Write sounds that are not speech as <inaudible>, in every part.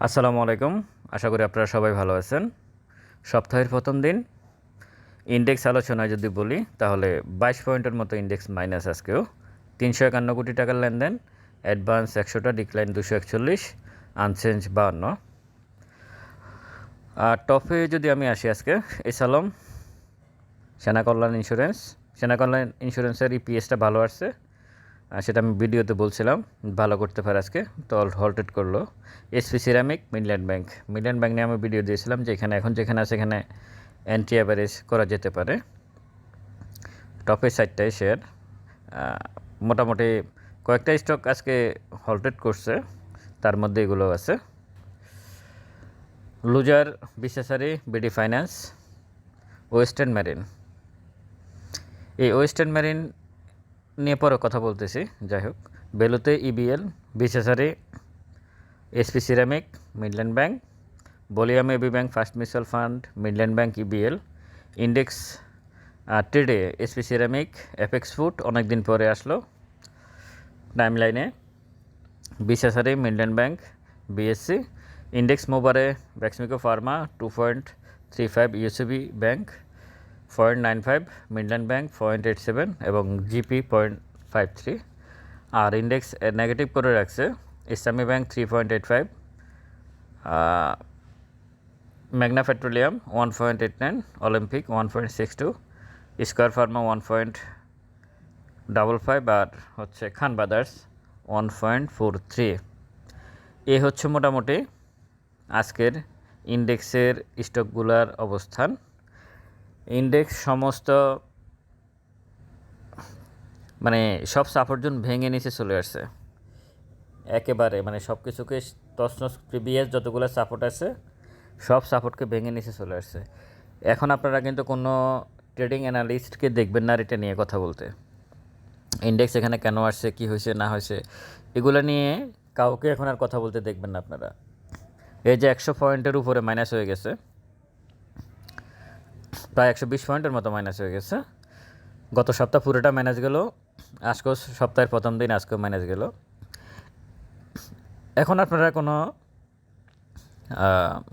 আসসালামু আলাইকুম। আশা করি আপনারা সবাই ভালো আছেন। সপ্তাহের প্রথম দিন। ইন্ডেক্স আলোচনায় যদি বলি, তাহলে বাইশ পয়েন্টের মতো ইন্ডেক্স মাইনাস আজকেও। তিনশো একান্ন কোটি টাকার লেনদেন, অ্যাডভান্স একশোটা, ডিক্লাইন দুশো একচল্লিশ, আনচেঞ্জ বাহান্ন। আর টপে যদি আমি আসি আজকে, এসালম, সেনা কল্যাণ ইন্স্যুরেন্স। সেনা কল্যাণ ইন্স্যুরেন্সের ইপিএসটা ভালো আসছে। সেটা আমি ভিডিওতে বলছিলাম, ভালো করতে পারে আজকে। তো হল্টেড করল। SP Ceramic Midland Bank Midland Bank নিয়ে আমি ভিডিও দিয়েছিলাম যে এখানে, এখন যেখানে আছে এখানে অ্যান্টি অ্যাভারেজ করা যেতে পারে। টপের সাইডটাই শেয়ার মোটামুটি কয়েকটা স্টক আজকে হল্টেড করছে। তার মধ্যে এগুলো আছে। লুজার বিশেষারি বিডি ফাইন্যান্স ওয়েস্টার্ন মেরিন এই ওয়েস্টার্ন মেরিন নিয়ে পরে কথা বলতেছি। যাই হোক, বেলুতে ইবিএল বিশেষারি SP ceramic Midland bank বলিয়াম AB Bank First Mutual Fund Midland Bank EBL index ট্রেডে এসপি সিরামিক এফেক্স ফুড অনেক দিন পরে আসলো। টাইম লাইনে বিশেষারি Midland bank BSC index মোবারে Beximco Pharma two point three five UCB Bank point nine five Midland Bank point eight seven এবং GP point five three আর ইন্ডেক্স নেগেটিভ করে রাখছে Islami Bank three point eight five Magna Petroleum one point eight nine Olympic one point six two Square Pharma one point double five আর হচ্ছে Khan Brothers one point four three এ হচ্ছে মোটামুটি আজকের ইন্ডেক্সের স্টকগুলার অবস্থান। Index সমস্ত মানে সব সাপোর্ট জোন ভেঙে নিচে চলে আসছে। একেবারে মানে সব কিছুকে তছনছ প্রিভিয়াস যতগুলো সাপোর্ট আছে, সব সাপোর্টকে ভেঙে নিচে চলে আসছে। এখন আপনারা কিন্তু কোনো ট্রেডিং অ্যানালিস্টকে দেখবেন না এটা নিয়ে কথা বলতে। ইন্ডেক্স এখানে কেন আসছে, কী হয়েছে, না হয়েছে, এগুলো নিয়ে কাউকে এখন আর কথা বলতে দেখবেন না আপনারা। এই যে একশো পয়েন্টের উপরে মাইনাস হয়ে গেছে প্রায় একশো বিশ পয়েন্টের মতো মাইনাস হয়ে গেছে। গত সপ্তাহ পুরোটা মাইনাস গেল, আজকেও সপ্তাহের প্রথম দিন আজকেও মাইনাস গেল। এখন আপনারা কোনো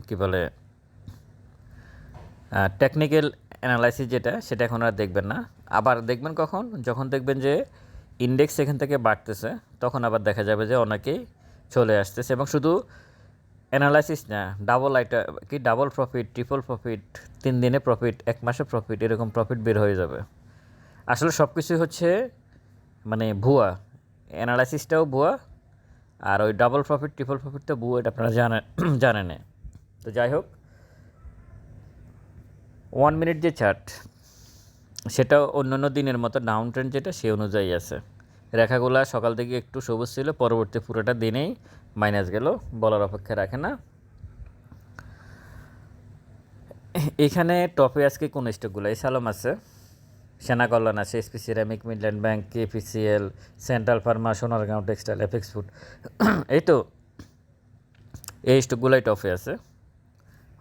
কি বলে টেকনিক্যাল অ্যানালাইসিস যেটা, সেটা এখন আর দেখবেন না। আবার দেখবেন কখন? যখন দেখবেন যে ইন্ডেক্স এখান থেকে বাড়তেছে, তখন আবার দেখা যাবে যে অনেকেই চলে আসতেছে। এবং শুধু অ্যানালাইসিস না ডাবল আইটা কি ডাবল প্রফিট ট্রিপল প্রফিট তিন দিনে প্রফিট এক মাসে প্রফিট এরকম প্রফিট বের হয়ে যাবে। আসলে সব কিছুই হচ্ছে মানে ভুয়া। অ্যানালাইসিসটাও ভুয়া, আর ওই ডাবল প্রফিট ট্রিপল প্রফিটটা ভুয়া, এটা আপনারা জানেন জানেন তো যাই হোক ওয়ান মিনিট যে চার্ট সেটা অন্য দিনের মতো ডাউন ট্রেন্ড যেটা, সে অনুযায়ী আছে। রেখাগুলা সকাল থেকে একটু সবুজ ছিল, পরবর্তী পুরোটা দিনেই মাইনাস গেল, বলার অপেক্ষা রাখে না। এখানে টপে আজকে কোন স্টকগুলো এই সালম আছে, সেনা কল্যাণ আছে SP Ceramic Midland Bank KPCL Central Pharma Sonargaon Textile effects food এই তো, এই স্টকগুলোই টপে আছে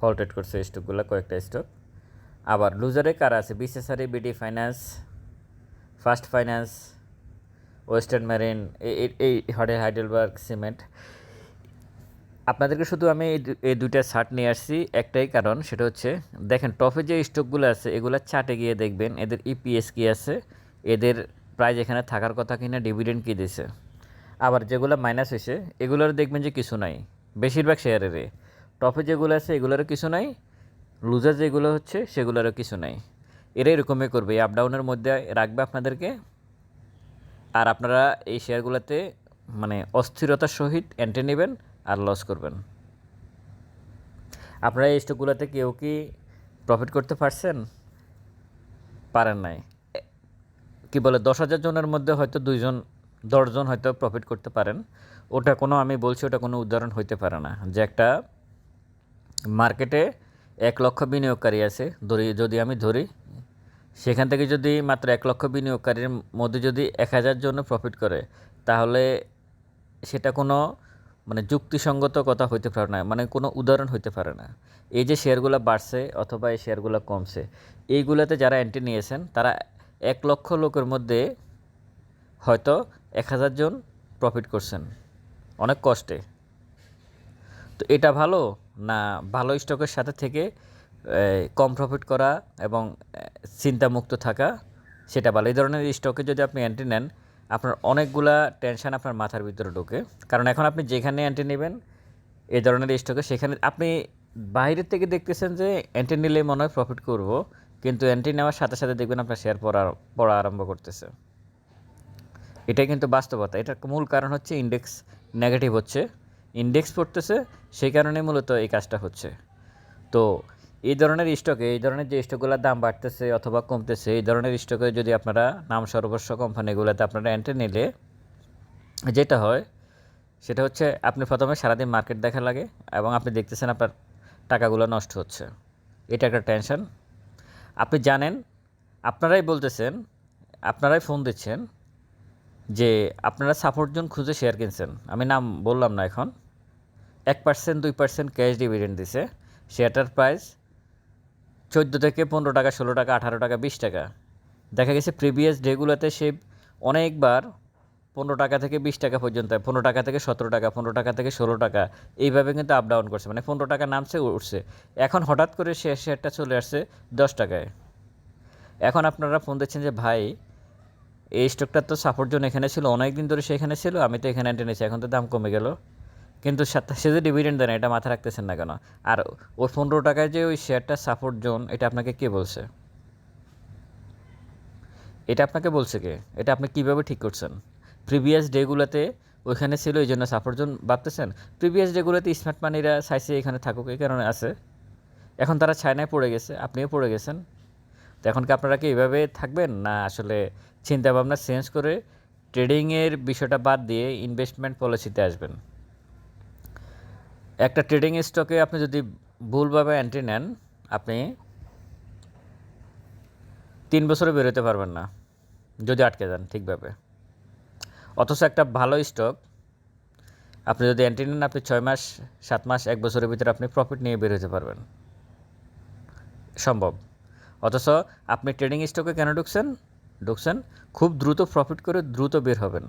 হল্টেড করছে এই স্টকগুলো কয়েকটা স্টক আবার লুজারে কারা আছে? বিসেসারি BD Finance First Finance Western Marine এই হডে হাইডেলবার্গ সিমেন্ট। আপনাদেরকে শুধু আমি এই দুইটা শার্ট নিয়ে আসছি। একটাই কারণ, সেটা হচ্ছে, দেখেন, টপে যে স্টকগুলো আছে, এগুলো চাটে গিয়ে দেখবেন, এদের ইপিএস কী আছে, এদের প্রাইজ এখানে থাকার কথা কিনা ডিভিডেন্ড কী দিছে। আবার যেগুলো মাইনাস হয়েছে, এগুলোর দেখবেন যে কিছু নাই, বেশিরভাগ শেয়ারেরে টপে যেগুলো আছে, এগুলোরও কিছু নাই লুজার যেগুলো হচ্ছে, সেগুলোরও কিছু নাই। এরা এরকমই করবে, এই আপডাউনের মধ্যে রাখবে আপনাদেরকে। আর আপনারা এই শেয়ারগুলোতে মানে অস্থিরতার সহিত এন্ট্রি নেবেন আর লস করবেন। আপনারা এই স্টকগুলোতে কেউ কি প্রফিট করতে পারছেন? পারেন নাই। কি বলে, দশ হাজার জনের মধ্যে হয়তো দুইজন দশজন হয়তো প্রফিট করতে পারেন। ওটা কোনো আমি বলছি, ওটা কোনো উদাহরণ হইতে পারে না। যে একটা মার্কেটে এক লক্ষ বিনিয়োগকারী আছে, ধরি, যদি আমি ধরি সেখান থেকে যদি মাত্র এক লক্ষ বিনিয়োগকারীর মধ্যে যদি এক হাজার জন্য প্রফিট করে, তাহলে সেটা কোনো মানে যুক্তিসঙ্গত কথা হইতে পারে না মানে কোনো উদাহরণ হইতে পারে না। এই যে শেয়ারগুলো বাড়ছে অথবা এই শেয়ারগুলো কমছে, এইগুলোতে যারা এন্ট্রি নিয়েছেন, তারা এক লক্ষ লোকের মধ্যে হয়তো এক হাজার জন প্রফিট করছেন। অনেক কষ্টে। তো এটা ভালো না ভালো স্টকের সাথে থেকে কম প্রফিট করা এবং চিন্তামুক্ত থাকা, সেটা ভালো। এই ধরনের স্টকে যদি আপনি এন্ট্রি নেন, আপনার অনেকগুলা টেনশন আপনার মাথার ভিতরে ঢোকে। কারণ এখন আপনি যেখানে এন্ট্রি নেবেন এই ধরনের স্টকে সেখানে আপনি বাইরের থেকে দেখতেছেন যে এন্ট্রি নিলে মনে হয় প্রফিট করব, কিন্তু এন্ট্রি নেওয়ার সাথে সাথে দেখবেন আপনার শেয়ার পড়া পড়া আরম্ভ করতেছে। এটাই কিন্তু বাস্তবতা। এটার মূল কারণ হচ্ছে ইন্ডেক্স নেগেটিভ হচ্ছে। ইন্ডেক্স পড়তেছে, সেই কারণে মূলত এই কাজটা হচ্ছে। তো এই ধরনের স্টকে, এই ধরনের যে স্টকগুলোর দাম বাড়তেছে অথবা কমতেছে, এই ধরনের স্টকে যদি আপনারা নাম সর্বস্ব কোম্পানিগুলোতে আপনারা এন্ট্রি নিলে, যেটা হয়, সেটা হচ্ছে আপনি প্রথমে সারাদিন মার্কেট দেখা লাগে এবং আপনি দেখতেছেন আপনার টাকাগুলো নষ্ট হচ্ছে। এটা একটা টেনশন আপনি জানেন, আপনারাই বলতেছেন, আপনারাই ফোন দিচ্ছেন যে আপনারা সাপোর্ট জোন খুঁজে শেয়ার কিনছেন। আমি নাম বললাম না এখন। এক পার্সেন্ট দুই পার্সেন্ট ক্যাশ ডিভিডেন্ড দিছে। শেয়ারটার প্রাইস চোদ্দ থেকে পনেরো টাকা, ষোলো টাকা, আঠারো টাকা, বিশ টাকা। দেখা গেছে প্রিভিয়াস ডেগুলোতে সে অনেকবার পনেরো টাকা থেকে বিশ টাকা পর্যন্ত, পনেরো টাকা থেকে সতেরো টাকা, পনেরো টাকা থেকে ষোলো টাকা, এইভাবে কিন্তু আপ ডাউন করছে। মানে পনেরো টাকা নামছে উঠছে। এখন হঠাৎ করে শেয়ার শেয়ারটা চলে আসছে দশ টাকায়। এখন আপনারা ফোন দিচ্ছেন যে, ভাই, এই স্টকটার তো সাপোর্ট জোন এখানে ছিল অনেক দিন ধরে সেখানে ছিল, আমি তো এখানে টেনেছি এখন তো দাম কমে গেল। কিন্তু সে যে ডিভিডেন্ড দেয় না, এটা মাথায় রাখতেছেন না কেন? আর ওই পনেরো টাকায় যে ওই শেয়ারটা সাপোর্ট জোন এটা আপনাকে কে বলছে? এটা আপনাকে বলছে কে? এটা আপনি কীভাবে ঠিক করছেন? প্রিভিয়াস ডেগুলোতে ওইখানে ছিল, এই জন্য সাপোর্ট জোন ভাবতেছেন? প্রিভিয়াস ডেগুলোতে স্মার্ট মানিরা চাইছে, এখানে থাকুক, এই কারণে আছে। এখন তারা ছায়নায় পড়ে গেছে, আপনিও পড়ে গেছেন। তো এখন কি আপনারা কি এইভাবে থাকবেন, না আসলে চিন্তাভাবনা চেঞ্জ করে ট্রেডিংয়ের বিষয়টা বাদ দিয়ে ইনভেস্টমেন্ট পলিসিতে আসবেন? একটা ট্রেডিং স্টকে আপনি যদি ভুলভাবে এন্ট্রি নেন, আপনি তিন বছরে বেরোতে পারবেন না, যদি আটকে যান ঠিকভাবে। অথচ একটা ভালো স্টক, আপনি যদি এন্ট্রি নেন, আপনি ছয় মাস, সাত মাস, এক বছরের ভিতরে আপনি প্রফিট নিয়ে বের হতে পারবেন। সম্ভব। অথচ আপনি ট্রেডিং স্টকে কেন ঢুকছেন? ঢুকছেন, খুব দ্রুত প্রফিট করে দ্রুত বের হবেন।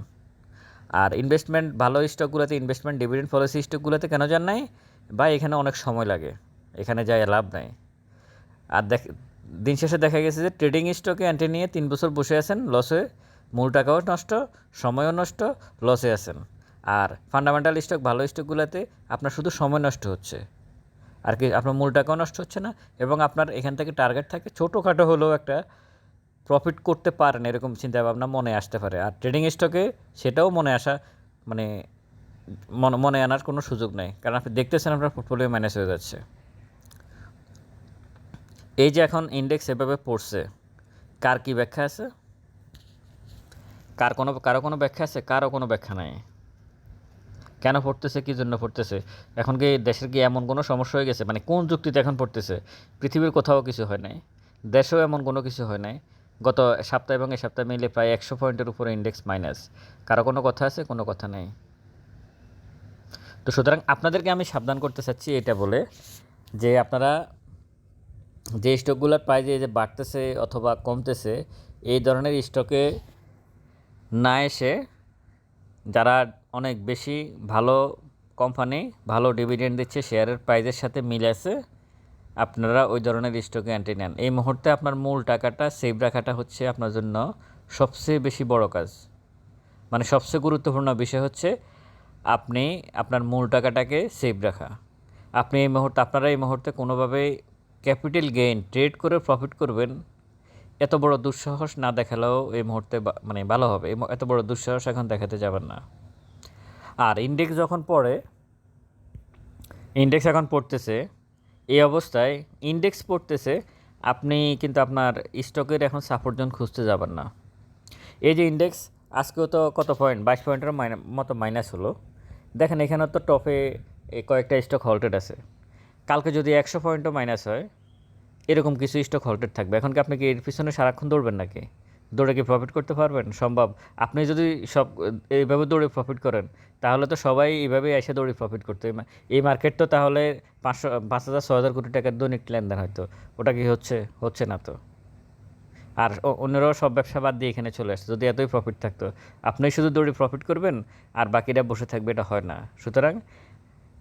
আর ইনভেস্টমেন্ট ভালো স্টকগুলোতে ইনভেস্টমেন্ট ডিভিডেন্ড পলিসি স্টকগুলোতে কেন যান নাই? বা এখানে অনেক সময় লাগে। এখানে যায় লাভ নাই। আর দেখ, দিন শেষে দেখা গেছে যে ট্রেডিং স্টকে এন্ট্রি নিয়ে তিন বছর বসে আছেন লসে মূল টাকাও নষ্ট, সময়ও নষ্ট লসে আছেন। আর ফান্ডামেন্টাল স্টক ভালো স্টকগুলোতে আপনার শুধু সময় নষ্ট হচ্ছে। আর কি, আপনার মূল টাকাও নষ্ট হচ্ছে না। এবং আপনার এখান থেকে টার্গেট থাকে ছোটোখাটো হলেও একটা প্রফিট করতে পারেন এরকম চিন্তাভাবনা মনে আসতে পারে। আর ট্রেডিং স্টকে সেটাও মনে আসা মানে মনে মনে আনার কোনো সুযোগ নেই। কারণ আপনি দেখতেছেন আপনার পোর্টফোলিও ম্যানেজ হয়ে যাচ্ছে। এই যে এখন ইন্ডেক্স এভাবে পড়ছে, কার কি ব্যাখ্যা আছে? কার কোনো, কারও কোনো ব্যাখ্যা আছে কারও কোনো ব্যাখ্যা নাই। কেন পড়তেছে, কী জন্য পড়তেছে? এখন কি দেশের কি এমন কোনো সমস্যা হয়ে গেছে? মানে কোন যুক্তিতে এখন পড়তেছে? পৃথিবীর কোথাও কিছু হয় নাই। দেশেও এমন কোনো কিছু হয় নাই। গত সপ্তাহ এবং এই সপ্তাহে মিলে প্রায় একশো পয়েন্টের উপরে ইন্ডেক্স মাইনাস কারও কোনো কথা আছে, কোনো কথা নেই। তো সুতরাং আপনাদেরকে আমি সাবধান করতে চাচ্ছি এটা বলে যে আপনারা যে স্টকগুলোর এই যে বাড়তেছে অথবা কমতেছে, এই ধরনের স্টকে না এসে যারা অনেক বেশি ভালো কোম্পানি ভালো ডিভিডেন্ড দিচ্ছে শেয়ারের প্রাইজের সাথে মিলে আছে আপনারা ওই ধরনের স্টকে এন্ট্রি নেন। এই মুহূর্তে আপনার মূল টাকাটা সেভ রাখাটা হচ্ছে আপনার জন্য সবচেয়ে বেশি বড় কাজ। মানে সবচেয়ে গুরুত্বপূর্ণ বিষয় হচ্ছে আপনি আপনার মূল টাকাটাকে সেভ রাখা। আপনি এই মুহূর্তে, আপনারা এই মুহূর্তে কোনোভাবে ক্যাপিটাল গেইন ট্রেড করে প্রফিট করবেন। এত বড় দুঃসাহস না দেখালেও এই মুহূর্তে মানে ভালো হবে। এত বড় দুঃসাহস এখন দেখাতে যাবেন না। আর ইন্ডেক্স যখন পড়ে ইন্ডেক্স এখন পড়তেছে এই অবস্থায় ইন্ডেক্স পড়তেছে, আপনি কিন্তু আপনার স্টকের এখন সাপোর্ট জোন খুঁজতে যাবেন না। এই যে ইন্ডেক্স আজকেও তো কত পয়েন্ট বাইশ পয়েন্টের মতো মাইনাস হলো। দেখেন এখানে তো টপে কয়েকটা স্টক হল্টেড আছে। কালকে যদি একশো পয়েন্টও মাইনাস হয়, এরকম কিছু স্টক হল্টেড থাকবে। এখন কি আপনি কি এর পিছনে সারাক্ষণ দৌড়বেন নাকি? দৌড়ে কি প্রফিট করতে পারবেন? সম্ভব। আপনি যদি সব, এইভাবে দৌড়ে প্রফিট করেন, তাহলে তো সবাই এইভাবে এসে দৌড়ে প্রফিট করতে। এই মার্কেট তো তাহলে পাঁচশো, পাঁচ হাজার ছ হাজার কোটি টাকার দৈনিক লেনদেন হয়তো। ওটা কি হচ্ছে? হচ্ছে না তো। আর অন্যরাও সব ব্যবসা বাদ দিয়ে এখানে চলে আসছে। যদি এতই প্রফিট থাকতো। আপনি শুধু দৌড়ে প্রফিট করবেন, আর বাকিরা বসে থাকবে, এটা হয় না। সুতরাং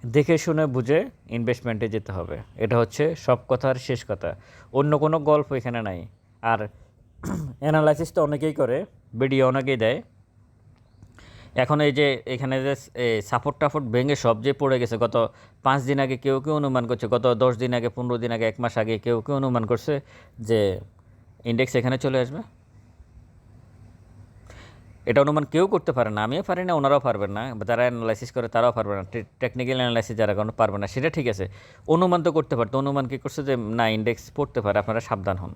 দেখে শুনে বুঝে ইনভেস্টমেন্টে যেতে হবে। এটা হচ্ছে সব কথার শেষ কথা। অন্য কোনো গল্প এখানে নাই। আর <clears throat> অ্যানালাইসিস তো অনেকেই করে ভিডিও অনেকেই দেয়। এখন এই যে এখানে যে সাপোর্ট টাপোর্ট ভেঙে সব যে পড়ে গেছে, গত পাঁচ দিন আগে কেউ কেউ অনুমান করছে, গত দশ দিন আগে, পনেরো দিন আগে, এক মাস আগে কেউ কেউ অনুমান করছে যে ইন্ডেক্স এখানে চলে আসবে। এটা অনুমান কেউ করতে পারে না, আমিও পারি না, ওনারাও পারবেন না যারা অ্যানালাইসিস করে তারাও পারবে না টেকনিক্যাল অ্যানালাইসিস যারা কোনো পারবে না, সেটা ঠিক আছে। অনুমান তো করতে পারতো অনুমান কী করছে যে না ইন্ডেক্স পড়তে পারে, আপনারা সাবধান হন।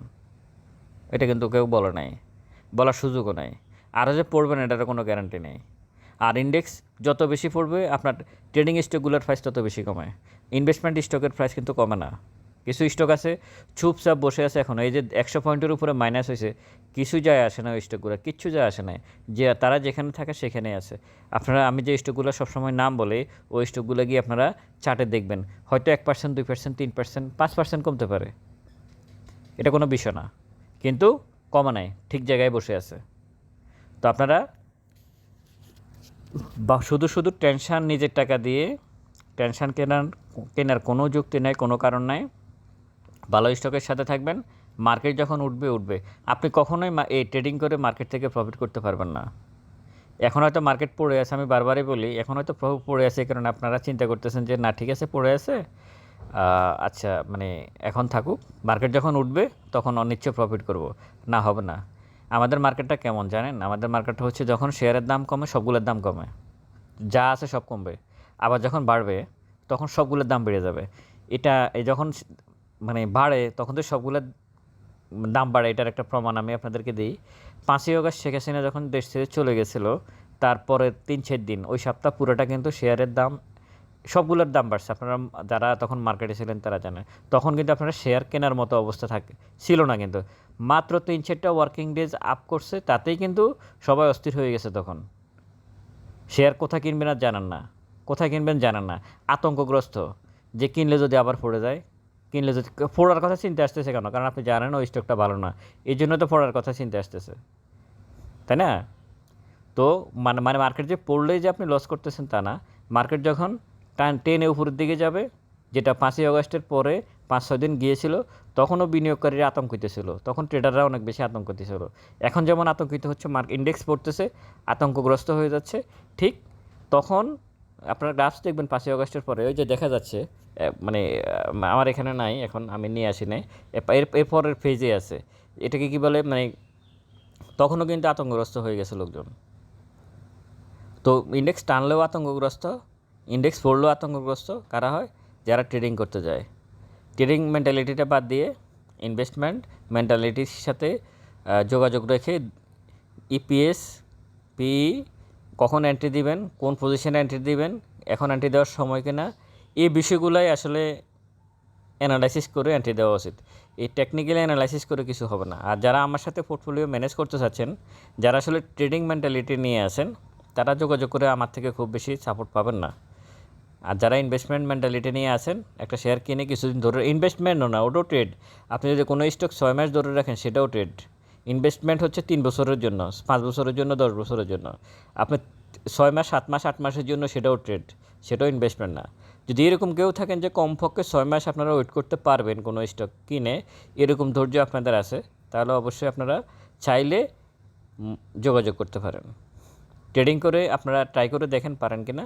এটা কিন্তু কেউ বলে নাই, বলার সুযোগও নাই। আরও যে পড়বেন, এটার কোনো গ্যারান্টি নেই। আর ইন্ডেক্স যত বেশি পড়বে, আপনার ট্রেডিং স্টকগুলোর প্রাইস তত বেশি কমে। ইনভেস্টমেন্ট স্টকের প্রাইস কিন্তু কমে না। কিছু স্টক আছে, চুপচাপ বসে আছে এখন। এই যে একশো পয়েন্টের উপরে মাইনাস হয়েছে, কিছু যায় আসে না ওই স্টকগুলো কিচ্ছু যায় আসে না যে তারা যেখানে থাকে, সেখানেই আছে। আপনারা, আমি যে স্টকগুলো সবসময় নাম বলে, ওই স্টকগুলো গিয়ে আপনারা চার্টে দেখবেন। হয়তো এক পার্সেন্ট দুই পার্সেন্ট তিন পার্সেন্ট পাঁচ পার্সেন্ট কমতে পারে। এটা কোনো বিষয় না। কিন্তু কমা নাই, ঠিক জায়গায় বসে আছে। তো আপনারা বা শুধু শুধু টেনশান নিজের টাকা দিয়ে, টেনশান কেনার কেনার কোনো যুক্তি নেই, কোনো কারণ নাই। ভালো স্টকের সাথে থাকবেন, মার্কেট যখন উঠবে উঠবে। আপনি কখনোই এই ট্রেডিং করে মার্কেট থেকে প্রফিট করতে পারবেন না। এখন হয়তো মার্কেট পড়ে আছে, আমি বারবারই বলি, এখন হয়তো পড়ে আছে কারণে আপনারা চিন্তা করতেছেন যে, না, ঠিক আছে, পড়ে আছে। আচ্ছা মানে এখন থাকুক মার্কেট যখন উঠবে, তখন অনিচ্ছ প্রফিট করব। না, হবে না। আমাদের মার্কেটটা কেমন জানেন? আমাদের মার্কেটটা হচ্ছে যখন শেয়ারের দাম কমে, সবগুলোর দাম কমে। যা আছে সব কমবে। আবার যখন বাড়বে, তখন সবগুলোর দাম বেড়ে যাবে। এটা যখন মানে বাড়ে, তখন তো সবগুলোর দাম বাড়ে, এটার একটা প্রমাণ আমি আপনাদেরকে দিই। পাঁচই অগস্ট শেখ হাসিনা যখন দেশ ছেড়ে চলে গেছিল তারপরে তিন চার দিন, ওই সপ্তাহ পুরোটা কিন্তু শেয়ারের দাম সবগুলোর দাম বাড়ছে। আপনারা যারা তখন মার্কেটে ছিলেন তারা জানেন। তখন কিন্তু আপনারা শেয়ার কেনার মতো অবস্থা থাকে, ছিল না কিন্তু। মাত্র তিন চারটা ওয়ার্কিং ডেজ আপ করছে, তাতেই কিন্তু সবাই অস্থির হয়ে গেছে তখন। শেয়ার কোথায় কিনবেন আর জানেন না। কোথায় কিনবেন জানেন না। আতঙ্কগ্রস্ত। যে কিনলে যদি আবার পড়ে যায়, কিনলে যদি পড়ার কথা চিনতে আসতেছে কেন? কারণ আপনি জানেন ওই স্টকটা ভালো না। এই জন্য তো পড়ার কথা চিনতে আসতেছে। তাই না? তো মানে মানে মার্কেট যে পড়লেই যে আপনি লস করতেছেন তা না। মার্কেট যখন টান টেনে উপরের দিকে যাবে, যেটা পাঁচই আগস্টের পরে পাঁচ, ছয় দিন গিয়েছিল, তখনও বিনিয়োগকারীরা আতঙ্কিত ছিল। তখন ট্রেডাররা অনেক বেশি আতঙ্কিত ছিল। এখন যেমন আতঙ্কিত হচ্ছে মার্ক ইন্ডেক্স পড়তেছে, আতঙ্কগ্রস্ত হয়ে যাচ্ছে। ঠিক তখন আপনারা গ্রাফস দেখবেন পাঁচই আগস্টের পরে। ওই যে দেখা যাচ্ছে মানে আমার এখানে নাই, এখন আমি নিয়ে আসি নাই। এর এর পরের ফেজে আছে। এটাকে কি বলে মানে তখনও কিন্তু আতঙ্কগ্রস্ত হয়ে গেছে লোকজন। তো ইন্ডেক্স টানলেও আতঙ্কগ্রস্ত ইন্ডেক্স পড়লেও আতঙ্কগ্রস্ত কারা হয়? যারা ট্রেডিং করতে যায়। ট্রেডিং মেন্টালিটিটা বাদ দিয়ে ইনভেস্টমেন্ট মেন্টালিটির সাথে যোগাযোগ রেখে ইপিএস পি কখন এন্ট্রি দিবেন, কোন পজিশনে এন্ট্রি দিবেন, এখন এন্ট্রি দেওয়ার সময় কিনা, এই বিষয়গুলাই আসলে অ্যানালাইসিস করে এন্ট্রি দেওয়া উচিত। এই টেকনিক্যালি অ্যানালাইসিস করে কিছু হবে না। আর যারা আমার সাথে পোর্টফোলিও ম্যানেজ করতে চাচ্ছেন, যারা আসলে ট্রেডিং মেন্টালিটি নিয়ে আসেন তারা যোগাযোগ করে আমার থেকে খুব বেশি সাপোর্ট পাবেন না। আর যারা ইনভেস্টমেন্ট মেন্টালিটি নিয়ে আসেন একটা শেয়ার কিনে কিছুদিন ধরে ইনভেস্টমেন্টও না, ওটাও ট্রেড আপনি যদি কোনো স্টক ছয় মাস ধরে রাখেন, সেটাও ট্রেড ইনভেস্টমেন্ট হচ্ছে তিন বছরের জন্য, পাঁচ বছরের জন্য, দশ বছরের জন্য। আপনি ছয় মাস, সাত মাস, আট মাসের জন্য সেটাও ট্রেড সেটাও ইনভেস্টমেন্ট না। যদি এরকম কেউ থাকেন যে কমপক্ষে ছয় মাস আপনারা ওয়েট করতে পারবেন কোনো স্টক কিনে, এরকম ধৈর্য আপনাদের আছে, তাহলে অবশ্যই আপনারা চাইলে যোগাযোগ করতে পারেন। ট্রেডিং করে আপনারা ট্রাই করে দেখেন পারেন কি না